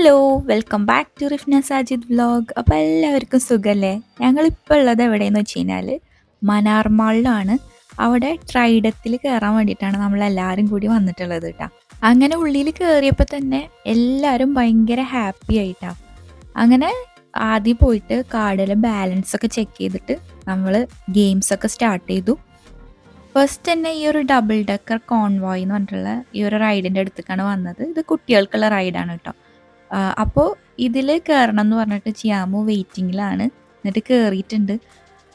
Hello welcome back to Rifna Sajid vlog അപ്പോൾ എല്ലാവർക്കും സുഖമല്ലേ ഞങ്ങളിപ്പോൾ ഉള്ളത് എവിടെയെന്ന് വെച്ച് കഴിഞ്ഞാൽ മനാർ മാളിലാണ് അവിടെ ട്രൈഡത്തിൽ കയറാൻ വേണ്ടിയിട്ടാണ് നമ്മളെല്ലാവരും കൂടി വന്നിട്ടുള്ളത് കേട്ടോ അങ്ങനെ ഉള്ളിൽ കയറിയപ്പോൾ തന്നെ എല്ലാവരും ഭയങ്കര ഹാപ്പി ആയിട്ടാ. അങ്ങനെ ആദ്യം പോയിട്ട് കാർഡിലെ ബാലൻസ് ഒക്കെ ചെക്ക് ചെയ്തിട്ട് നമ്മൾ ഗെയിംസ് ഒക്കെ സ്റ്റാർട്ട് ചെയ്തു. ഫസ്റ്റ് തന്നെ ഈ ഒരു ഡബിൾ ഡെക്കർ കോൺവോയ് എന്ന് പറഞ്ഞിട്ടുള്ള ഈ ഒരു റൈഡിന്റെ അടുത്തേക്കാണ് വന്നത്. ഇത് കുട്ടികൾക്കുള്ള റൈഡാണ് കേട്ടോ അപ്പോൾ ഇതിൽ കയറണം എന്ന് പറഞ്ഞിട്ട് ചിയാമു വെയിറ്റിങ്ങിലാണ് എന്നിട്ട് കയറിയിട്ടുണ്ട്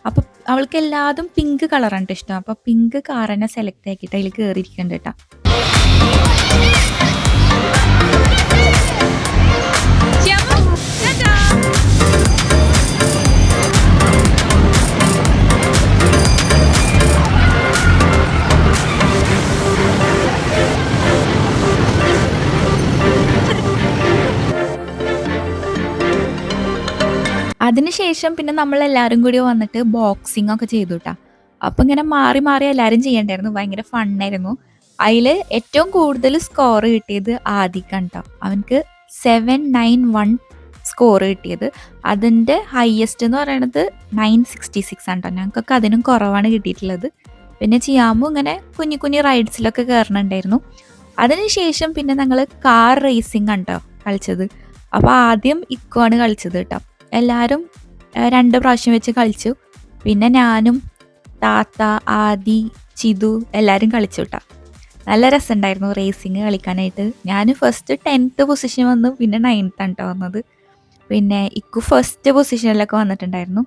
അപ്പോൾ അവൾക്ക് എല്ലാതും പിങ്ക് കളറാണ് ഇഷ്ടം. അപ്പോൾ പിങ്ക് കാർ തന്നെ സെലക്ട് ആക്കിയിട്ട് അതിൽ കയറിയിരിക്കുന്നുണ്ട് കേട്ടോ. അതിനുശേഷം പിന്നെ നമ്മൾ എല്ലാവരും കൂടി വന്നിട്ട് ബോക്സിംഗ് ഒക്കെ ചെയ്തു കേട്ടോ അപ്പം ഇങ്ങനെ മാറി മാറി എല്ലാവരും ചെയ്യണ്ടായിരുന്നു. ഭയങ്കര ഫണ്ണായിരുന്നു അതിൽ ഏറ്റവും കൂടുതൽ സ്കോർ കിട്ടിയത് ആദിക്കാണ് കേട്ടോ അവനക്ക് സെവൻ നയൻ വൺ സ്കോർ കിട്ടിയത്. അതിന്റെ ഹയസ്റ്റ് എന്ന് പറയുന്നത് നയൻ സിക്സ്റ്റി സിക്സ് ആണ് കേട്ടോ ഞങ്ങൾക്കൊക്കെ അതിനും കുറവാണ് കിട്ടിയിട്ടുള്ളത്. പിന്നെ ചെയ്യാമോ ഇങ്ങനെ കുഞ്ഞു കുഞ്ഞു റൈഡ്സിലൊക്കെ കയറണുണ്ടായിരുന്നു അതിനുശേഷം പിന്നെ ഞങ്ങൾ കാർ റേസിംഗ് കേട്ടോ കളിച്ചത്. അപ്പോൾ ആദ്യം ഇക്കോ ആണ് കളിച്ചത് കേട്ടോ എല്ലാവരും രണ്ട് പ്രാവശ്യം വെച്ച് കളിച്ചു. പിന്നെ ഞാനും താത്ത ആദി ചിതു എല്ലാവരും കളിച്ചു കേട്ടോ നല്ല രസമുണ്ടായിരുന്നു റേസിങ് കളിക്കാനായിട്ട്. ഞാൻ ഫസ്റ്റ് ടെൻത്ത് പൊസിഷൻ വന്നു പിന്നെ നയൻത്ത് ആണ് കേട്ടോ വന്നത്. പിന്നെ ഇക്കു ഫസ്റ്റ് പൊസിഷനിലൊക്കെ വന്നിട്ടുണ്ടായിരുന്നു.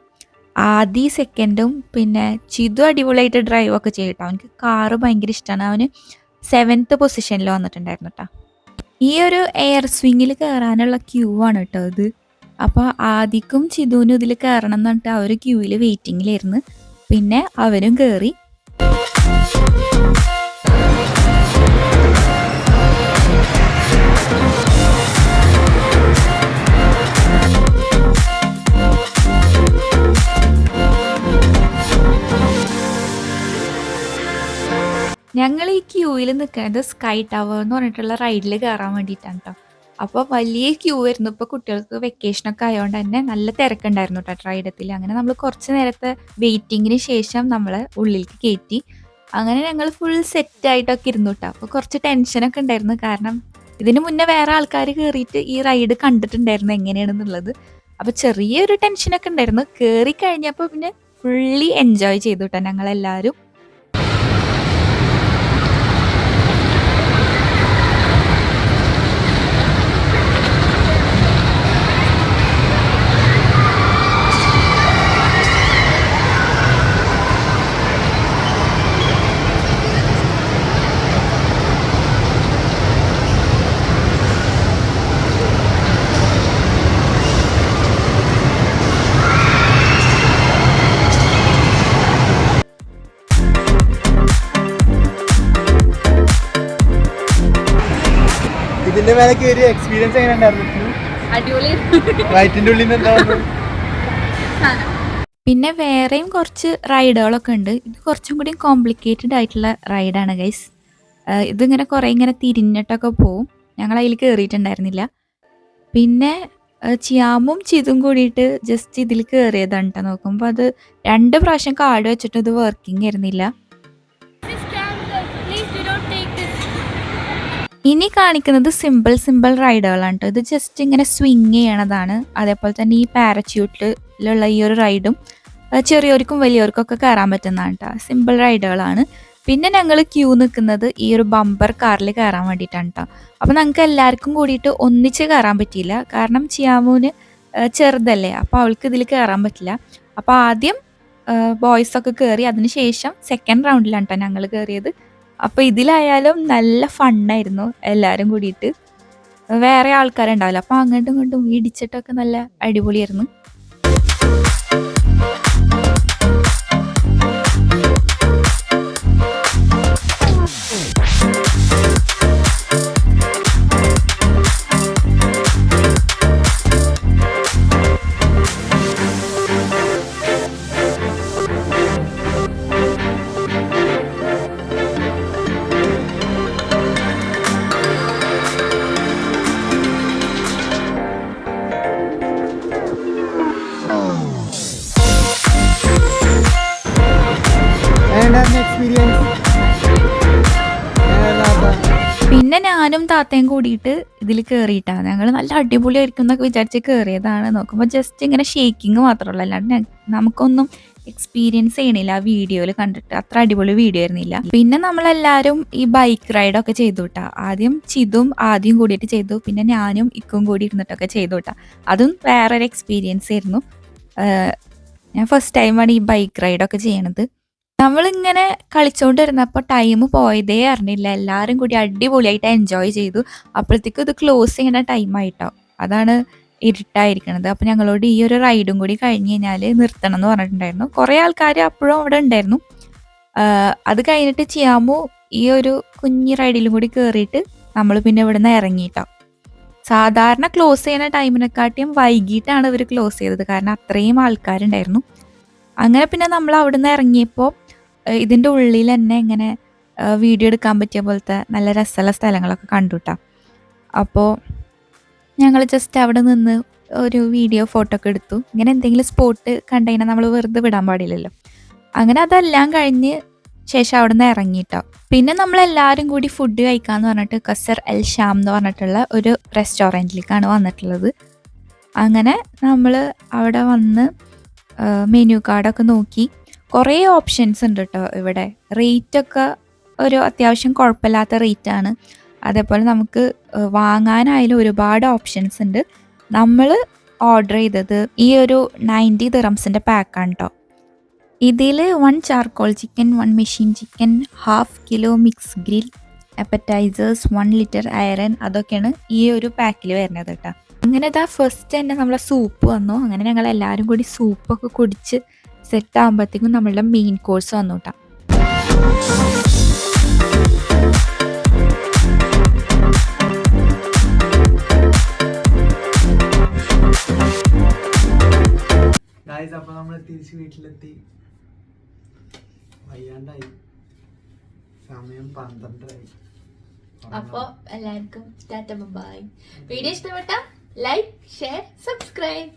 ആദി സെക്കൻഡും പിന്നെ ചിതു അടിപൊളിയായിട്ട് ഡ്രൈവ് ഒക്കെ ചെയ്യട്ടോ അവനക്ക് കാറ് ഭയങ്കര ഇഷ്ടമാണ് അവന് സെവൻത്ത് പൊസിഷനിൽ വന്നിട്ടുണ്ടായിരുന്നു കേട്ടോ ഈ ഒരു എയർ സ്വിങ്ങിൽ കയറാനുള്ള ക്യൂ ആണ് കേട്ടോ ഇത്. അപ്പോൾ ആദിക്കും ചിതുവിനും ഇതിൽ കയറണം എന്ന് പറഞ്ഞിട്ട് അവർ ക്യൂവിൽ വെയിറ്റിങ്ങിലായിരുന്നു പിന്നെ അവരും കയറി ഞങ്ങൾ ഈ ക്യൂവിൽ നിൽക്കുന്നത് സ്കൈ ടവർ എന്ന് പറഞ്ഞിട്ടുള്ള റൈഡിൽ കയറാൻ വേണ്ടിയിട്ടാണ് കേട്ടോ അപ്പോൾ വലിയ ക്യൂ ആയിരുന്നു ഇപ്പോൾ കുട്ടികൾക്ക് വെക്കേഷനൊക്കെ ആയതുകൊണ്ട് തന്നെ നല്ല തിരക്കുണ്ടായിരുന്നു കേട്ടോ ട്രൈഡത്തിൽ അങ്ങനെ നമ്മൾ കുറച്ച് നേരത്തെ വെയിറ്റിങ്ങിന് ശേഷം നമ്മൾ ഉള്ളിലേക്ക് കയറ്റി അങ്ങനെ ഞങ്ങൾ ഫുൾ സെറ്റ് ആയിട്ടൊക്കെ ഇരുന്നു കേട്ടോ അപ്പോൾ കുറച്ച് ടെൻഷനൊക്കെ ഉണ്ടായിരുന്നു. കാരണം ഇതിന് മുന്നേ വേറെ ആൾക്കാർ കയറിയിട്ട് ഈ റൈഡ് കണ്ടിട്ടുണ്ടായിരുന്നു എങ്ങനെയാണെന്നുള്ളത്. അപ്പോൾ ചെറിയൊരു ടെൻഷനൊക്കെ ഉണ്ടായിരുന്നു. കയറി കഴിഞ്ഞപ്പോൾ പിന്നെ ഫുള്ളി എൻജോയ് ചെയ്തു കേട്ടോ ഞങ്ങളെല്ലാവരും ഇതിന്റെ മേലെ കയറി എക്സ്പീരിയൻസ് എങ്ങനെ ഉണ്ടായിരുന്നു? അടിപൊളി. വയറ്റിന്റെ ഉള്ളിൽ നിന്ന് എന്താ പിന്നെ വേറെയും കുറച്ച് റൈഡുകളൊക്കെ ഉണ്ട്. ഇത് കുറച്ചും കൂടി കോംപ്ലിക്കേറ്റഡ് ആയിട്ടുള്ള റൈഡാണ് ഗൈസ് ഇതിങ്ങനെ കുറേ ഇങ്ങനെ തിരിഞ്ഞിട്ടൊക്കെ പോവും. ഞങ്ങൾ അതിൽ കയറിയിട്ടുണ്ടായിരുന്നില്ല പിന്നെ ചിയാമും ചിതും കൂടിയിട്ട് ജസ്റ്റ് ഇതിൽ കയറിയതാണ് കേട്ടോ നോക്കുമ്പോൾ അത് രണ്ട് പ്രാവശ്യം കാർഡ് വെച്ചിട്ട് ഇത് വർക്കിംഗ് ആയിരുന്നില്ല. ഇനി കാണിക്കുന്നത് സിമ്പിൾ സിമ്പിൾ റൈഡുകളാണ് കേട്ടോ ഇത് ജസ്റ്റ് ഇങ്ങനെ സ്വിങ് ചെയ്യണതാണ്. അതേപോലെ തന്നെ ഈ പാരച്യൂട്ടിലുള്ള ഈ ഒരു റൈഡും ചെറിയവർക്കും വലിയവർക്കും ഒക്കെ കയറാൻ പറ്റുന്നതാണ് കേട്ടോ സിമ്പിൾ റൈഡുകളാണ് പിന്നെ ഞങ്ങൾ ക്യൂ നിൽക്കുന്നത് ഈ ഒരു ബമ്പർ കാറിൽ കയറാൻ വേണ്ടിയിട്ടാണ് കേട്ടോ അപ്പോൾ ഞങ്ങൾക്ക് എല്ലാവർക്കും കൂടിയിട്ട് ഒന്നിച്ച് കയറാൻ പറ്റിയില്ല. കാരണം ചിയാമൂന് ചെറുതല്ലേ. അപ്പോൾ അവൾക്ക് ഇതിൽ കയറാൻ പറ്റില്ല. അപ്പോൾ ആദ്യം ബോയ്സൊക്കെ കയറി അതിനുശേഷം സെക്കൻഡ് റൗണ്ടിലാണ് കേട്ടോ ഞങ്ങൾ കയറിയത് അപ്പോൾ ഇതിലായാലും നല്ല ഫണ്ണായിരുന്നു എല്ലാവരും കൂടിയിട്ട്. വേറെ ആൾക്കാരുണ്ടാവില്ല. അപ്പോൾ അങ്ങോട്ടും ഇങ്ങോട്ടും ഇടിച്ചിട്ടൊക്കെ നല്ല അടിപൊളിയായിരുന്നു. ഞാനും താത്തയും കൂടിയിട്ട് ഇതിൽ കയറിയിട്ടാണ് ഞങ്ങൾ നല്ല അടിപൊളിയായിരിക്കും എന്നൊക്കെ വിചാരിച്ച് കയറിയതാണ് നോക്കുമ്പോൾ ജസ്റ്റ് ഇങ്ങനെ ഷേക്കിങ് മാത്രമല്ല. അല്ലാണ്ട് നമുക്കൊന്നും എക്സ്പീരിയൻസ് ചെയ്യണില്ല ആ വീഡിയോയിൽ കണ്ടിട്ട്. അത്ര അടിപൊളി വീഡിയോ ആയിരുന്നില്ല. പിന്നെ നമ്മളെല്ലാവരും ഈ ബൈക്ക് റൈഡൊക്കെ ചെയ്തു കേട്ടാ ആദ്യം ചിതും ആദ്യം കൂടിയിട്ട് ചെയ്തു. പിന്നെ ഞാനും ഇക്കും കൂടി ഇരുന്നിട്ടൊക്കെ ചെയ്തു കേട്ടാ അതും വേറൊരു എക്സ്പീരിയൻസ് ആയിരുന്നു. ഞാൻ ഫസ്റ്റ് ടൈമാണ് ഈ ബൈക്ക് റൈഡൊക്കെ ചെയ്യണത്. നമ്മളിങ്ങനെ കളിച്ചോണ്ടിരുന്നപ്പോ ടൈം പോയതേ അറിഞ്ഞില്ല. എല്ലാവരും കൂടി അടിപൊളിയായിട്ട് എൻജോയ് ചെയ്തു. അപ്പോഴത്തേക്കും ഇത് ക്ലോസ് ചെയ്യുന്ന ടൈം ആയിട്ടോ. അതാണ് ഇരുട്ടായിരിക്കണത്. അപ്പോൾ ഞങ്ങളോട് ഈ ഒരു റൈഡും കൂടി കഴിഞ്ഞു കഴിഞ്ഞാൽ നിർത്തണം എന്ന് പറഞ്ഞിട്ടുണ്ടായിരുന്നു. കുറേ ആൾക്കാർ അപ്പോഴും അവിടെ ഉണ്ടായിരുന്നു. അത് കഴിഞ്ഞിട്ട് ചെയ്യാമോ ഈ ഒരു കുഞ്ഞി റൈഡിലും കൂടി കയറിയിട്ട് നമ്മൾ പിന്നെ ഇവിടെ നിന്ന് ഇറങ്ങിയിട്ടോ സാധാരണ ക്ലോസ് ചെയ്യുന്ന ടൈമിനെക്കാട്ടിയും വൈകിട്ടാണ് ഇവർ ക്ലോസ് ചെയ്തത്. കാരണം അത്രയും ആൾക്കാരുണ്ടായിരുന്നു. അങ്ങനെ പിന്നെ നമ്മൾ അവിടുന്ന് ഇറങ്ങിയപ്പോൾ ഇതിന്റെ ഉള്ളിൽ തന്നെ ഇങ്ങനെ വീഡിയോ എടുക്കാൻ പറ്റിയ പോലത്തെ നല്ല രസമുള്ള സ്ഥലങ്ങളൊക്കെ കണ്ടു കേട്ടോ അപ്പോൾ ഞങ്ങൾ ജസ്റ്റ് അവിടെ നിന്ന് ഒരു വീഡിയോ ഫോട്ടോ ഒക്കെ എടുത്തു. ഇങ്ങനെ എന്തെങ്കിലും സ്പോട്ട് കണ്ടുകഴിഞ്ഞാൽ നമ്മൾ വെറുതെ വിടാൻ പാടില്ലല്ലോ. അങ്ങനെ അതെല്ലാം കഴിഞ്ഞ് ശേഷം അവിടെ നിന്ന് ഇറങ്ങിയിട്ടോ പിന്നെ നമ്മൾ എല്ലാവരും കൂടി ഫുഡ് കഴിക്കാന്ന് പറഞ്ഞിട്ട് കസർ എൽ ഷാം എന്ന് പറഞ്ഞിട്ടുള്ള ഒരു റെസ്റ്റോറന്റിലേക്കാണ് വന്നിട്ടുള്ളത്. അങ്ങനെ നമ്മൾ അവിടെ വന്ന് മെനു കാർഡൊക്കെ നോക്കി. കുറേ ഓപ്ഷൻസ് ഉണ്ട് കേട്ടോ ഇവിടെ റേറ്റൊക്കെ ഒരു അത്യാവശ്യം കുഴപ്പമില്ലാത്ത റേറ്റ് ആണ്. അതേപോലെ നമുക്ക് വാങ്ങാനായാലും ഒരുപാട് ഓപ്ഷൻസ് ഉണ്ട്. നമ്മൾ ഓർഡർ ചെയ്തത് ഈ ഒരു നയന്റി ദിറംസിന്റെ പാക്കാണ് കേട്ടോ ഇതിൽ one charcoal chicken one machine chicken half kilo mix grill appetizers one litre ayran അതൊക്കെയാണ് ഈ ഒരു പാക്കിൽ വരുന്നത് കേട്ടോ അങ്ങനെ ഇതാ ഫസ്റ്റ് തന്നെ നമ്മളെ സൂപ്പ് വന്നു. അങ്ങനെ ഞങ്ങൾ എല്ലാവരും കൂടി സൂപ്പൊക്കെ കുടിച്ച് സെറ്റ് ആകുമ്പോഴത്തേക്കും നമ്മളുടെ മെയിൻ കോഴ്സ് വന്നു കേട്ടോ അപ്പൊ നമ്മൾ തിരിച്ച് വീട്ടിലെത്തി. വയ്യാണ്ടായി. സമയം പന്ത്രണ്ടായി അപ്പോൾ എല്ലാവർക്കും ടാറ്റ ബൈ. വീഡിയോ ഇഷ്ടപ്പെട്ട ലൈക്ക് ഷെയർ സബ്സ്ക്രൈബ്